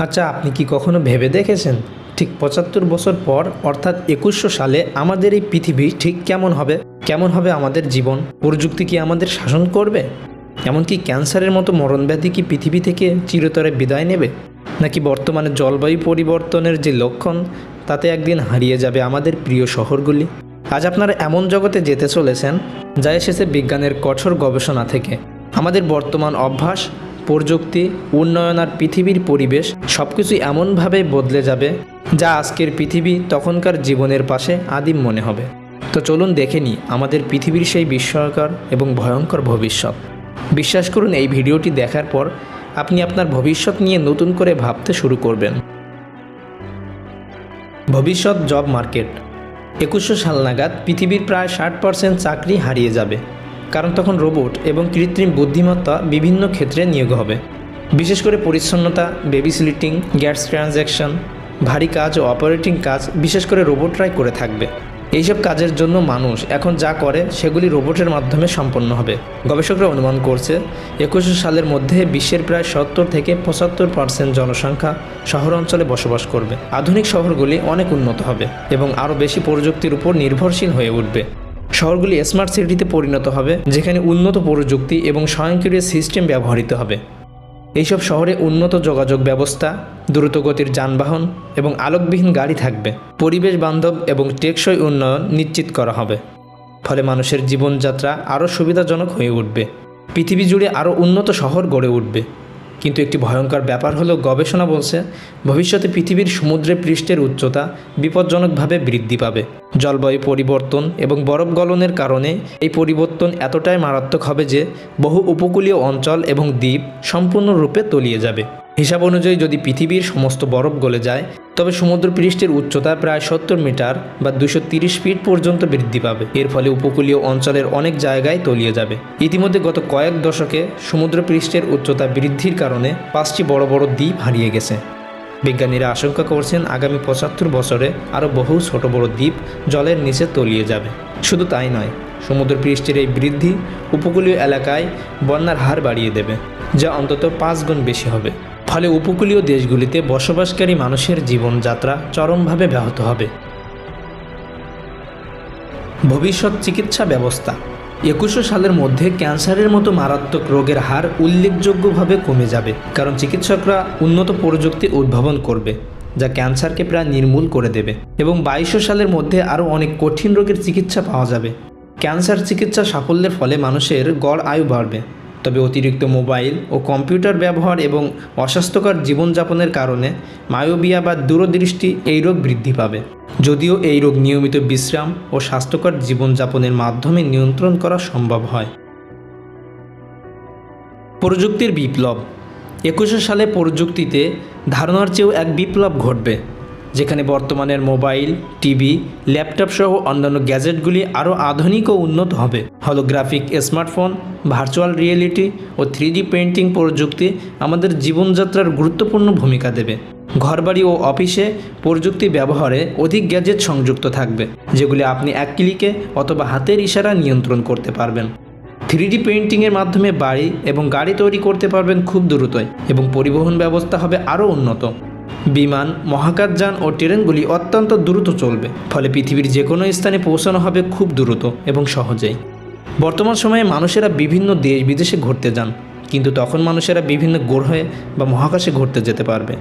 আচ্ছা আপনি কি কখনো ভেবে দেখেছেন? ঠিক পঁচাত্তর বছর পর, অর্থাৎ একুশশো সালে, আমাদের এই পৃথিবী ঠিক কেমন হবে? কেমন হবে আমাদের জীবন? প্রযুক্তি কি আমাদের শাসন করবে? এমনকি ক্যান্সারের মতো মরণব্যাধি কি পৃথিবী থেকে চিরতরে বিদায় নেবে? নাকি বর্তমানে জলবায়ু পরিবর্তনের যে লক্ষণ, তাতে একদিন হারিয়ে যাবে আমাদের প্রিয় শহরগুলি? আজ আপনারা এমন জগতে যেতে চলেছেন, যা এসেছে বিজ্ঞানের কঠোর গবেষণা থেকে। আমাদের বর্তমান অভ্যাস প্রযুক্তি, উন্নয়ন আর পৃথিবীর পরিবেশ সব কিছু এমনভাবে বদলে যাবে যা আজকের পৃথিবী তখনকার জীবনের পাশে আদিম মনে হবে। তো চলুন দেখে নিই আমাদের পৃথিবীর সেই বিস্ময়কর এবং ভয়ঙ্কর ভবিষ্যৎ। বিশ্বাস করুন, এই ভিডিওটি দেখার পর আপনি আপনার ভবিষ্যৎ নিয়ে নতুন করে ভাবতে শুরু করবেন। ভবিষ্যৎ জব মার্কেট। একুশশো সাল নাগাদ পৃথিবীর প্রায় ষাট পার্সেন্ট চাকরি হারিয়ে যাবে। কারণ তখন রোবট এবং কৃত্রিম বুদ্ধিমত্তা বিভিন্ন ক্ষেত্রে নিয়োগ হবে। বিশেষ করে পরিচ্ছন্নতা বেবি স্লিটিং গ্যাস ট্রানজ্যাকশন ভারী কাজ ও অপারেটিং কাজ বিশেষ করে রোবটরাই করে থাকবে। এইসব কাজের জন্য মানুষ এখন যা করে সেগুলি রোবটের মাধ্যমে সম্পন্ন হবে। গবেষকরা অনুমান করছে একুশশো সালের মধ্যে বিশ্বের প্রায় সত্তর থেকে পঁচাত্তর পার্সেন্ট জনসংখ্যা শহর অঞ্চলে বসবাস করবে। আধুনিক শহরগুলি অনেক উন্নত হবে এবং আরও বেশি প্রযুক্তির উপর নির্ভরশীল হয়ে উঠবে। শহরগুলি স্মার্ট সিটিতে পরিণত হবে, যেখানে উন্নত প্রযুক্তি এবং স্বয়ংক্রিয় সিস্টেম ব্যবহৃত হবে। এইসব শহরে উন্নত যোগাযোগ ব্যবস্থা, দ্রুতগতির যানবাহন এবং আলোকবিহীন গাড়ি থাকবে। পরিবেশ বান্ধব এবং টেকসই উন্নয়ন নিশ্চিত করা হবে। ফলে মানুষের জীবনযাত্রা আরও সুবিধাজনক হয়ে উঠবে। পৃথিবী জুড়ে আরও উন্নত শহর গড়ে উঠবে। কিন্তু একটি ভয়ঙ্কর ব্যাপার হলো, গবেষণা বলছে, ভবিষ্যতে পৃথিবীর সমুদ্রে পৃষ্ঠের উচ্চতা বিপজ্জনকভাবে বৃদ্ধি পাবে। জলবায়ু পরিবর্তন এবং বরফ গলনের কারণে এই পরিবর্তন এতটাই মারাত্মক হবে যে বহু উপকূলীয় অঞ্চল এবং দ্বীপ সম্পূর্ণরূপে তলিয়ে যাবে। হিসাব অনুযায়ী যদি পৃথিবীর সমস্ত বরফ গলে যায়, তবে সমুদ্র পৃষ্ঠের উচ্চতা প্রায় সত্তর মিটার বা দুশো ফিট পর্যন্ত বৃদ্ধি পাবে। এর ফলে উপকূলীয় অঞ্চলের অনেক জায়গায় তলিয়ে যাবে। ইতিমধ্যে গত কয়েক দশকে সমুদ্র পৃষ্ঠের উচ্চতা বৃদ্ধির কারণে পাঁচটি বড় বড় দ্বীপ হারিয়ে গেছে। বিজ্ঞানীরা আশঙ্কা করছেন আগামী পঁচাত্তর বছরে আরও বহু ছোট বড় দ্বীপ জলের নিচে তলিয়ে যাবে। শুধু তাই নয় সমুদ্র পৃষ্ঠের এই বৃদ্ধি উপকূলীয় এলাকায় বন্যার হার বাড়িয়ে দেবে, যা অন্তত পাঁচ গুণ বেশি হবে। ফলে উপকূলীয় দেশগুলিতে বসবাসকারী মানুষের জীবনযাত্রা চরমভাবে ব্যাহত হবে। ভবিষ্যৎ চিকিৎসা ব্যবস্থা। একুশো সালের মধ্যে ক্যান্সারের মতো মারাত্মক রোগের হার উল্লেখযোগ্যভাবে কমে যাবে, কারণ চিকিৎসকরা উন্নত প্রযুক্তি উদ্ভাবন করবে, যা ক্যান্সারকে প্রায় নির্মূল করে দেবে এবং বাইশশো সালের মধ্যে আরও অনেক কঠিন রোগের চিকিৎসা পাওয়া যাবে। ক্যান্সার চিকিৎসা সাফল্যের ফলে মানুষের গড় আয়ু বাড়বে। তবে অতিরিক্ত মোবাইল ও কম্পিউটার ব্যবহার এবং অস্বাস্থ্যকর জীবনযাপনের কারণে মায়োবিয়া বা দূরদৃষ্টি এই রোগ বৃদ্ধি পাবে। যদিও এই রোগ নিয়মিত বিশ্রাম ও স্বাস্থ্যকর জীবনযাপনের মাধ্যমে নিয়ন্ত্রণ করা সম্ভব হয়। প্রযুক্তির বিপ্লব। একুশে সালে প্রযুক্তিতে ধারণার চেয়েও এক বিপ্লব ঘটবে। যেখানে বর্তমানের মোবাইল, টিভি, ল্যাপটপ সহ অন্যান্য গ্যাজেটগুলি আরও আধুনিক ও উন্নত হবে। হলোগ্রাফিক স্মার্টফোন, ভার্চুয়াল রিয়েলিটি ও থ্রি পেন্টিং প্রযুক্তি আমাদের জীবনযাত্রার গুরুত্বপূর্ণ ভূমিকা দেবে। ঘরবাড়ি ও অফিসে প্রযুক্তি ব্যবহারে অধিক গ্যাজেট সংযুক্ত থাকবে, যেগুলি আপনি এক ক্লিকে অথবা হাতের ইশারা নিয়ন্ত্রণ করতে পারবেন। থ্রিডি পেইন্টিংয়ের মাধ্যমে বাড়ি এবং গাড়ি তৈরি করতে পারবেন খুব দ্রুতই এবং পরিবহন ব্যবস্থা হবে আরও উন্নত। বিমান, মহাকাশযান ও ট্রেনগুলি অত্যন্ত দ্রুত চলবে, ফলে পৃথিবীর যে কোনো স্থানে পৌঁছানো হবে খুব দ্রুত এবং সহজেই। বর্তমান সময়ে মানুষেরা বিভিন্ন দেশ বিদেশে ঘুরতে যান, কিন্তু তখন মানুষেরা বিভিন্ন গ্রহে বা মহাকাশে ঘুরতে যেতে পারবে।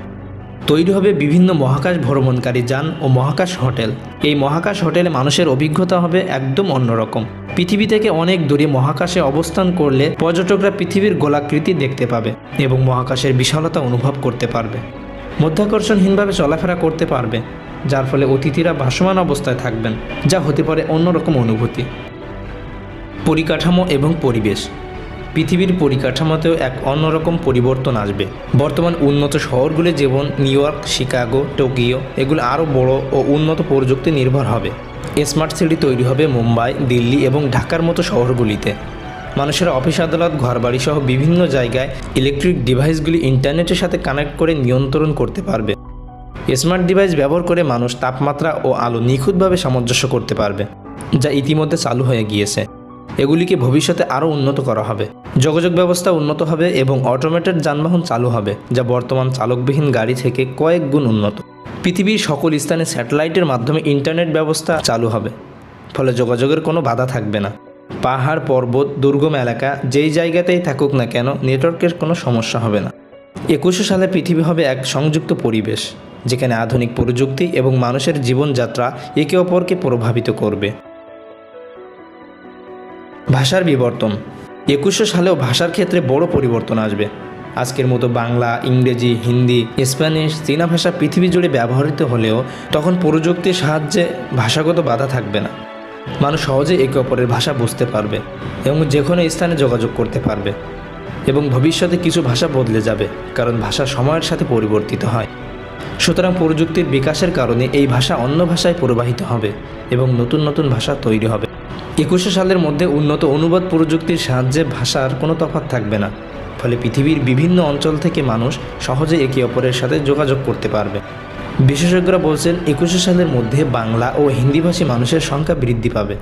তৈরি হবে বিভিন্ন মহাকাশ ভ্রমণকারী যান ও মহাকাশ হোটেল। এই মহাকাশ হোটেলে মানুষের অভিজ্ঞতা হবে একদম অন্যরকম। পৃথিবী থেকে অনেক দূরে মহাকাশে অবস্থান করলে পর্যটকরা পৃথিবীর গোলাকৃতি দেখতে পাবে এবং মহাকাশের বিশালতা অনুভব করতে পারবে। মধ্যাকর্ষণহীনভাবে চলাফেরা করতে পারবে, যার ফলে অতিথিরা ভাসমান অবস্থায় থাকবেন, যা হতে পারে অন্যরকম অনুভূতি। পরিকাঠামো এবং পরিবেশ। পৃথিবীর পরিকাঠামোতেও এক অন্যরকম পরিবর্তন আসবে। বর্তমান উন্নত শহরগুলি যেমন নিউ ইয়র্ক, শিকাগো, টোকিও, এগুলো আরও বড় ও উন্নত প্রযুক্তি নির্ভর হবে। স্মার্ট সিটি তৈরি হবে মুম্বাই, দিল্লি এবং ঢাকার মতো শহরগুলিতে। মানুষের অফিস আদালত, ঘরবাড়ি সহ বিভিন্ন জায়গায় ইলেকট্রিক ডিভাইসগুলি ইন্টারনেটের সাথে কানেক্ট করে নিয়ন্ত্রণ করতে পারবে। স্মার্ট ডিভাইস ব্যবহার করে মানুষ তাপমাত্রা ও আলো নিখুঁতভাবে সামঞ্জস্য করতে পারবে, যা ইতিমধ্যে চালু হয়ে গিয়েছে। এগুলিকে ভবিষ্যতে আরও উন্নত করা হবে। যোগাযোগ ব্যবস্থা উন্নত হবে এবং অটোমেটেড যানবাহন চালু হবে, যা বর্তমান চালকবিহীন গাড়ি থেকে কয়েক গুণ উন্নত। পৃথিবীর সকল স্থানে স্যাটেলাইটের মাধ্যমে ইন্টারনেট ব্যবস্থা চালু হবে, ফলে যোগাযোগের কোনো বাধা থাকবে না। পাহাড়, পর্বত, দুর্গম এলাকা, যেই জায়গাতেই থাকুক না কেন নেটওয়ার্কের কোনো সমস্যা হবে না। একুশে সালে পৃথিবী হবে এক সংযুক্ত পরিবেশ, যেখানে আধুনিক প্রযুক্তি এবং মানুষের জীবনযাত্রা একে অপরকে প্রভাবিত করবে। ভাষার বিবর্তন। একুশশো সালেও ভাষার ক্ষেত্রে বড় পরিবর্তন আসবে। আজকের মতো বাংলা, ইংরেজি, হিন্দি, স্প্যানিশ, চীনা ভাষা পৃথিবী জুড়ে ব্যবহৃত হলেও তখন প্রযুক্তির সাহায্যে ভাষাগত বাধা থাকবে না। মানুষ সহজে একে অপরের ভাষা বুঝতে পারবে এবং যে কোনো স্থানে যোগাযোগ করতে পারবে এবং ভবিষ্যতে কিছু ভাষা বদলে যাবে, কারণ ভাষা সময়ের সাথে পরিবর্তিত হয়। সুতরাং প্রযুক্তির বিকাশের কারণে এই ভাষা অন্য ভাষায় প্রবাহিত হবে এবং নতুন নতুন ভাষা তৈরি হবে। একুশে সালের মধ্যে উন্নত অনুবাদ প্রযুক্তির সাহায্যে ভাষার কোনো তফাৎ থাকবে না, ফলে পৃথিবীর বিভিন্ন অঞ্চল থেকে মানুষ সহজে একে অপরের সাথে যোগাযোগ করতে পারবে। বিশেষজ্ঞরা বলছেন, একুশে সালের মধ্যে বাংলা ও হিন্দিভাষী মানুষের সংখ্যা বৃদ্ধি পাবে,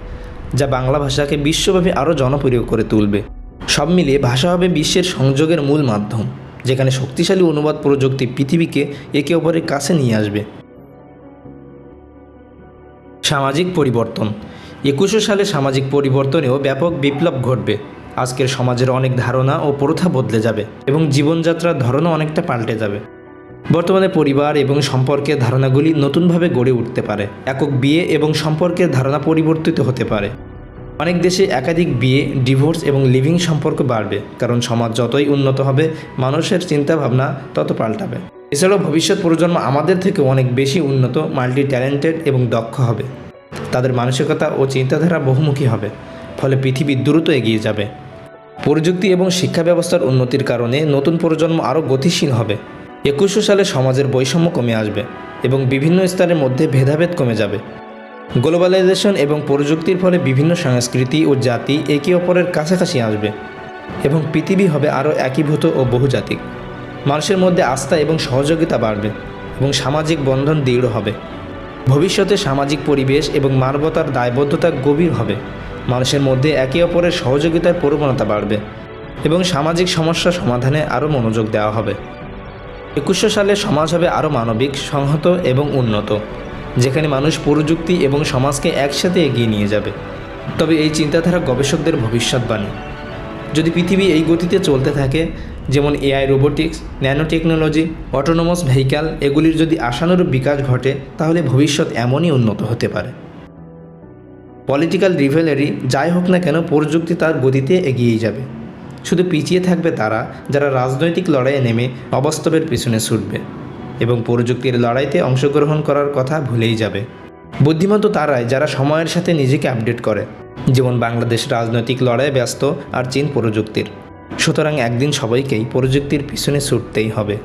যা বাংলা ভাষাকে বিশ্বব্যাপী আরও জনপ্রিয় করে তুলবে। সব মিলিয়ে ভাষা হবে বিশ্বের সংযোগের মূল মাধ্যম, যেখানে শক্তিশালী অনুবাদ প্রযুক্তি পৃথিবীকে একে অপরের কাছে নিয়ে আসবে। সামাজিক পরিবর্তন। একুশো সালে সামাজিক পরিবর্তনেও ব্যাপক বিপ্লব ঘটবে। আজকের সমাজের অনেক ধারণা ও প্রথা বদলে যাবে এবং জীবনযাত্রার ধরনও অনেকটা পাল্টে যাবে। বর্তমানে পরিবার এবং সম্পর্কের ধারণাগুলি নতুনভাবে গড়ে উঠতে পারে। একক বিয়ে এবং সম্পর্কের ধারণা পরিবর্তিত হতে পারে। অনেক দেশে একাধিক বিয়ে, ডিভোর্স এবং লিভিং সম্পর্ক বাড়বে, কারণ সমাজ যতই উন্নত হবে, মানুষের চিন্তাভাবনা তত পাল্টাবে। এছাড়াও ভবিষ্যৎ প্রজন্ম আমাদের থেকে অনেক বেশি উন্নত মাল্টি ট্যালেন্টেড এবং দক্ষ হবে। তাদের মানসিকতা ও চিন্তাধারা বহুমুখী হবে, ফলে পৃথিবী দ্রুত এগিয়ে যাবে। প্রযুক্তি এবং শিক্ষা ব্যবস্থার উন্নতির কারণে নতুন প্রজন্ম আরও গতিশীল হবে। একুশশো সালে সমাজের বৈষম্য কমে আসবে এবং বিভিন্ন স্তরের মধ্যে ভেদাভেদ কমে যাবে। গ্লোবালাইজেশন এবং প্রযুক্তির ফলে বিভিন্ন সংস্কৃতি ও জাতি একে অপরের কাছাকাছি আসবে এবং পৃথিবী হবে আরও একীভূত ও বহুজাতিক। মানুষের মধ্যে আস্থা এবং সহযোগিতা বাড়বে এবং সামাজিক বন্ধন দৃঢ় হবে। ভবিষ্যতে সামাজিক পরিবেশ এবং মানবতার দায়বদ্ধতা গভীর হবে। মানুষের মধ্যে একে অপরের সহযোগিতার প্রবণতা বাড়বে এবং সামাজিক সমস্যা সমাধানে আরও মনোযোগ দেওয়া হবে। একুশশো সালে সমাজ হবে আরও মানবিক, সংহত এবং উন্নত, যেখানে মানুষ প্রযুক্তি এবং সমাজকে একসাথে এগিয়ে নিয়ে যাবে। তবে এই চিন্তাধারা গবেষকদের ভবিষ্যৎবাণী যদি পৃথিবী এই গতিতে চলতে থাকে, যেমন AI, robotics nano technology autonomous vehicle এগুলির যদি আশানুরূপ বিকাশ ঘটে, তাহলে ভবিষ্যৎ এমনই উন্নত হতে পারে। পলিটিক্যাল রিভেলারি, যাই হোক না কেন, প্রযুক্তি তার গতিতে এগিয়েই যাবে। শুধু পিছিয়ে থাকবে তারা যারা রাজনৈতিক লড়াইয়ে নেমে অবাস্তবের পিছনে ছুটবে এবং প্রযুক্তির লড়াইতে অংশগ্রহণ করার কথা ভুলেই যাবে। বুদ্ধিমান তারাই যারা সময়ের সাথে নিজেকে আপডেট করে, যেমন বাংলাদেশ রাজনৈতিক লড়াইয়ে ব্যস্ত আর চীন প্রযুক্তির। সুতরাং একদিন সবাইকেই প্রযুক্তির পিছনে ছুটতেই হবে।